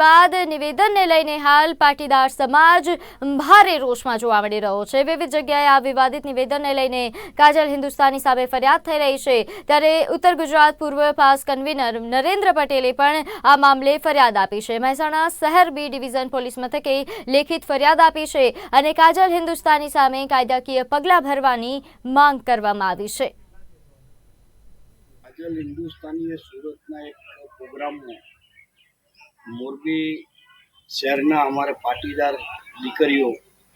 બાદ નિવેદનને લઈને હાલ પાટીદાર સમાજ ભારે રોષમાં જોવા મળી રહ્યો છે. વિવિધ જગ્યાએ આ વિવાદિત નિવેદનને લઈને કાજલ હિન્દુસ્તાની સામે ફરિયાદ થઈ રહી છે. ત્યારે ઉત્તર ગુજરાત પૂર્વ પાસ કન્વીનર નરેન્દ્ર પટેલે પણ આ મામલે ફરિયાદ આપી છે. મહેસાણા શહેર બી ડિવિઝન પોલીસ મથકે લેખિત ફરિયાદ આપી છે અને કાજલ હિન્દુસ્તાની સામે કાયદાકીય પગલાં ભરવાની માંગ કરવામાં આવી છે. હિન્દુસ્તાનીએ સુરતના એક પ્રોગ્રામમાં મોરબી શહેરના અમારે પાટીદાર દીકરીઓ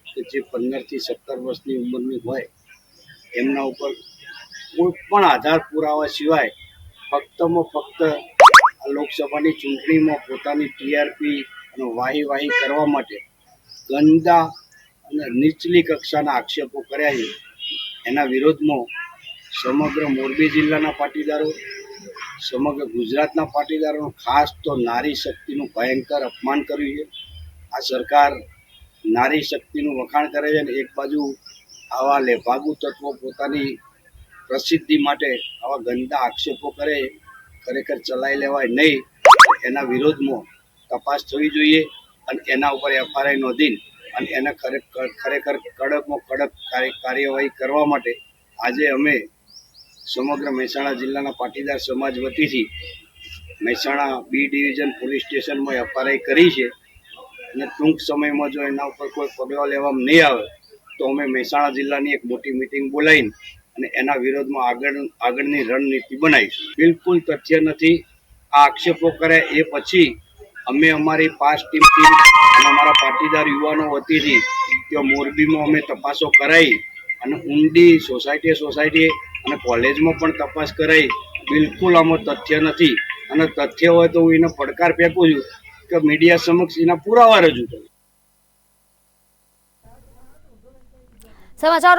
કે જે પંદરથી સત્તર વર્ષની ઉંમરની હોય, એમના ઉપર કોઈ પણ આધાર પુરાવા સિવાય ફક્તમાં ફક્ત આ લોકસભાની ચૂંટણીમાં પોતાની ટીઆરપી અને વાહી વાહી કરવા માટે ગંદા અને નીચલી કક્ષાના આક્ષેપો કર્યા છે. એના વિરોધમાં સમગ્ર મોરબી જિલ્લાના પાટીદારો સમગ્ર ગુજરાતના પાટીદારોનું ખાસ તો નારી શક્તિનું ભયંકર અપમાન કર્યું છે. આ સરકાર નારી શક્તિનું વખાણ કરે છે અને એક બાજુ આવા લેભાગુ તત્વો પોતાની પ્રસિદ્ધિ માટે આવા ગંદા આક્ષેપો કરે, ખરેખર ચલાવી લેવાય નહીં, એના વિરોધમાં તપાસ થવી જોઈએ અને એના ઉપર એફઆરઆઈ નોંધીને અને એને ખરેખર ખરેખર કડકમાં કડક કાર્યવાહી કરવા માટે આજે અમે સમગ્ર મહેસાણા જિલ્લાના પાટીદાર સમાજ વતીથી મહેસાણા બી ડિવિઝન પોલીસ સ્ટેશનમાં એફઆરઆઈ કરી છે અને ટૂંક સમયમાં જો એના ઉપર કોઈ પગલાં લેવામાં નહીં આવે, તો અમે મહેસાણા જિલ્લાની એક મોટી મિટિંગ બોલાવીને અને એના વિરોધમાં આગળ, આગળની રણનીતિ બનાવીશું. બિલકુલ તથ્ય નથી. આ આક્ષેપો કરે એ પછી અમે અમારી પાસ ટીમથી અને અમારા પાટીદાર યુવાનો વતીથી ત્યાં મોરબીમાં અમે તપાસો કરાવી અને ઊંડી સોસાયટીએ સોસાયટીએ અને કોલેજમાં પણ તપાસ કરાવી બિલકુલ આમાં તથ્ય નથી. અને તથ્ય હોય તો હું એને પડકાર ફેંકું છું કે મીડિયા સમક્ષ એના પુરાવા રજૂ કરું. સમાચારો